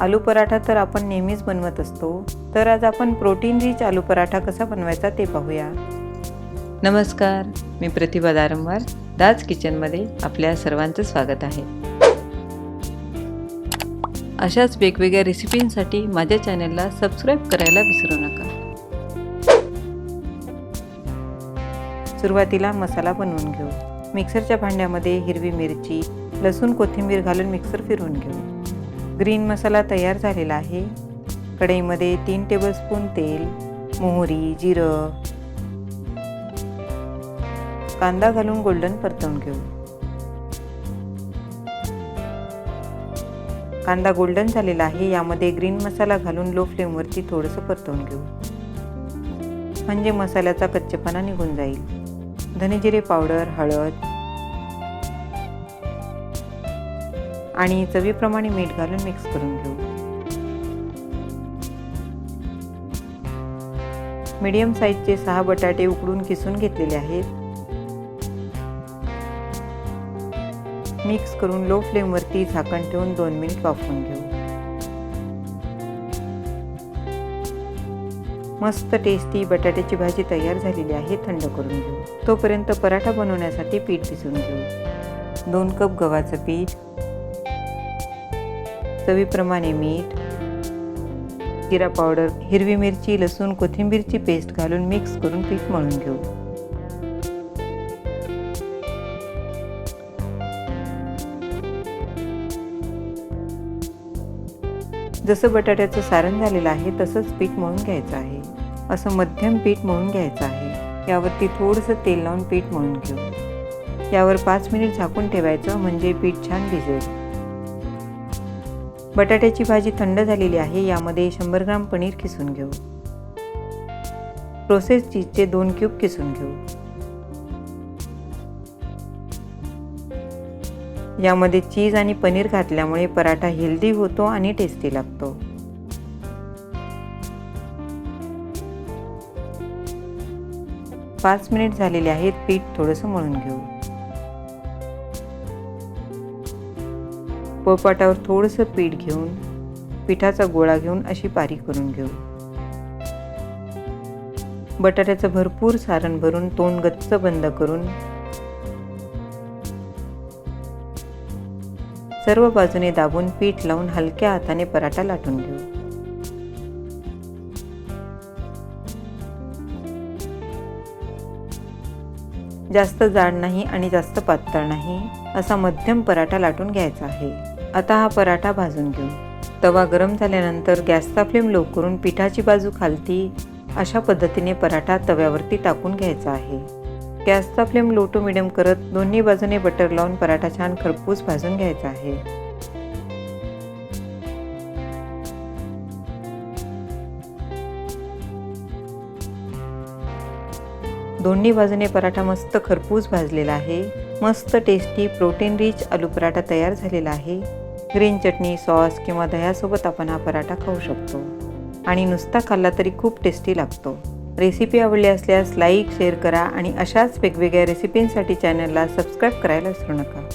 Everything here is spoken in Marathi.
आलू पराठा तर आपण नेहमीच बनवत असतो. तर आज आपण प्रोटीन रिच आलू पराठा कसा बनवायचा ते पाहूया. नमस्कार मी प्रतिभा दारंवार दाज किचनमध्ये आपल्या सर्वांचं स्वागत आहे. अशाच वेगवेगळ्या रेसिपींसाठी माझ्या चॅनलला सबस्क्राईब करायला विसरू नका. सुरुवातीला मसाला बनवून घेऊ. मिक्सरच्या भांड्यामध्ये हिरवी मिरची लसूण कोथिंबीर घालून मिक्सर फिरवून घेऊ. ग्रीन मसाला तयार झालेला आहे. कढईमध्ये तीन टेबलस्पून तेल मोहरी जिरं. कांदा घालून गोल्डन परतवून घेऊ. कांदा गोल्डन झालेला आहे यामध्ये ग्रीन मसाला घालून लो फ्लेमवरती थोडंसं परतवून घेऊ. म्हणजे मसाल्याचा कच्चेपणा निघून जाईल. धनेजिरे पावडर हळद आणि चवीप्रमाणे मीठ घालून मिक्स करून घेऊ. मीडियम साईजचे सहा बटाटे उकडून किसून घेतलेले आहेत. मिक्स करून लो फ्लेमवरती झाकण ठेवून दोन मिनिट वाफवून घेऊ. मस्त टेस्टी बटाट्याची भाजी तयार झालेली आहे थंड करून घेऊ. तोपर्यंत पराठा बनवण्यासाठी पीठ भिजवून घेऊ. दोन कप गव्हाचं पीठ चवीप्रमाणे मीठ जिरा पावडर हिरवी मिरची लसूण कोथिंबीरची पेस्ट घालून मिक्स करून पीठ मळून घेऊ. जसं बटाट्याचं सारण झालेलं आहे तसंच पीठ मळून घ्यायचं आहे. असं मध्यम पीठ मळून घ्यायचं आहे. यावरती थोडंसं तेल लावून पीठ मळून घेऊ. यावर पाच मिनिट झाकून ठेवायचं म्हणजे पीठ छान भिजेल. बटाट्याची भाजी थंड झालेली आहे यामध्ये शंभर ग्राम पनीर किसून घेऊ. प्रोसेस चीजचे दोन क्यूब किसून घेऊ. यामध्ये चीज आणि पनीर घातल्यामुळे पराठा हेल्दी होतो आणि टेस्टी लागतो. पाच मिनिट झालेले आहेत पीठ थोडंसं मळून घेऊ. पोळपाटावर थोडंसं पीठ घेऊन पिठाचा गोळा घेऊन अशी पारी करून घेऊ. बटाट्याचं भरपूर सारण भरून तोंड गच्च बंद करून सर्व बाजूने दाबून पीठ लावून हलक्या हाताने पराठा लाटून घेऊ. जास्त जाड नाही आणि जास्त पातळ नाही. असा मध्यम पराठा लाटून घ्यायचा आहे. आता हा पराठा भाजून घेऊ. तवा गरम झाल्यानंतर गॅसचा फ्लेम लो करून पिठाची बाजू खालती अशा पद्धतीने पराठा तव्यावरती टाकून घ्यायचा आहे. गॅसचा फ्लेम लो टू मिडियम करत दोन्ही बाजूने बटर लावून पराठा छान खरपूस भाजून घ्यायचा आहे. दोन्ही बाजूने पराठा मस्त खरपूस भाजलेला आहे. मस्त tasty protein rich aloo paratha तयार झालेला आहे. ग्रीन चटणी सॉस किंवा दह्यासोबत आपण हा पराठा खाऊ शकतो. आणि नुसता खाल्ला तरी खूप टेस्टी लागतो. रेसिपी आवडली असल्यास लाईक शेअर करा आणि अशाच वेगवेगळ्या रेसिपींसाठी चॅनलला सबस्क्राईब करायला विसरू नका.